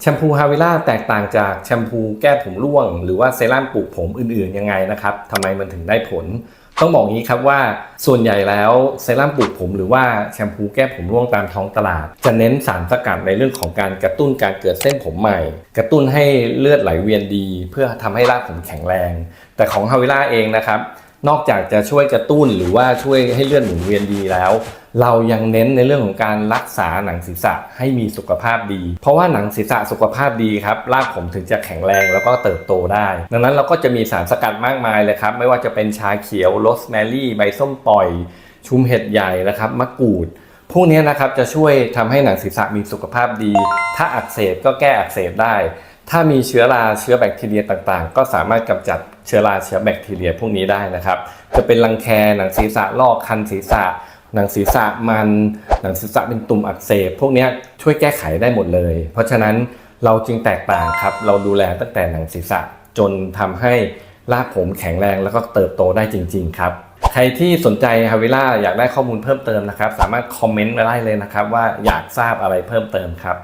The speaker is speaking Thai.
แชมพูฮาวิล่าแตกต่างจากแชมพูแก้ผมร่วง หรือว่าเซรั่มปลูกผมอื่นๆยังไงนะครับทำไมมันถึงได้ผล ต้องบอกงี้ครับว่าส่วนใหญ่แล้วเซรั่มปลูกผม หรือว่าแชมพูแก้ผมร่วงตามท้องตลาด จะเน้นสารสกัดในเรื่องของการกระตุ้นการเกิดเส้นผมใหม่ กระตุ้นให้เลือดไหลเวียนดี เพื่อทำให้รากผมแข็งแรง แต่ของฮาวิล่าเองนะครับ นอกจากจะช่วยกระตุ้นหรือว่าช่วยให้เลือดหมุนเวียนดีแล้ว เรายังเน้นในเรื่องของการรักษาหนังศีรษะให้มีสุขภาพดี เพราะว่าหนังศีรษะสุขภาพดีครับรากผมถึงจะแข็งแรงแล้วก็เติบโตได้ ดังนั้นเราก็จะมีสารสกัดมากมายเลยครับ ไม่ว่าจะเป็นชาเขียวโรสแมรี่ใบส้มปล่อย ชุมเห็ดใหญ่นะครับมะกรูดพวกนี้นะครับจะช่วยทำให้หนังศีรษะมีสุขภาพดี ถ้าอักเสบก็แก้อักเสบได้ ถ้ามีเชื้อราเชื้อแบคทีเรียต่างๆ ก็สามารถกำจัดเชื้อราเชื้อแบคทีเรียพวกนี้ได้นะครับ จะเป็นรังแคหนังศีรษะลอกคันศีรษะ หนังศีรษะมัน หนังศีรษะเป็นตุ่มอักเสบพวกนี้ช่วยแก้ไขได้หมดเลย เพราะฉะนั้นเราจึงแตกต่างครับ เราดูแลตั้งแต่หนังศีรษะจนทำให้รากผมแข็งแรงแล้วก็เติบโตได้จริง ๆ ครับ ใครที่สนใจฮาวิล่าอยากได้ข้อมูลเพิ่มเติมนะครับ สามารถคอมเมนต์มาได้เลยนะครับ ว่าอยากทราบอะไรเพิ่มเติมครับ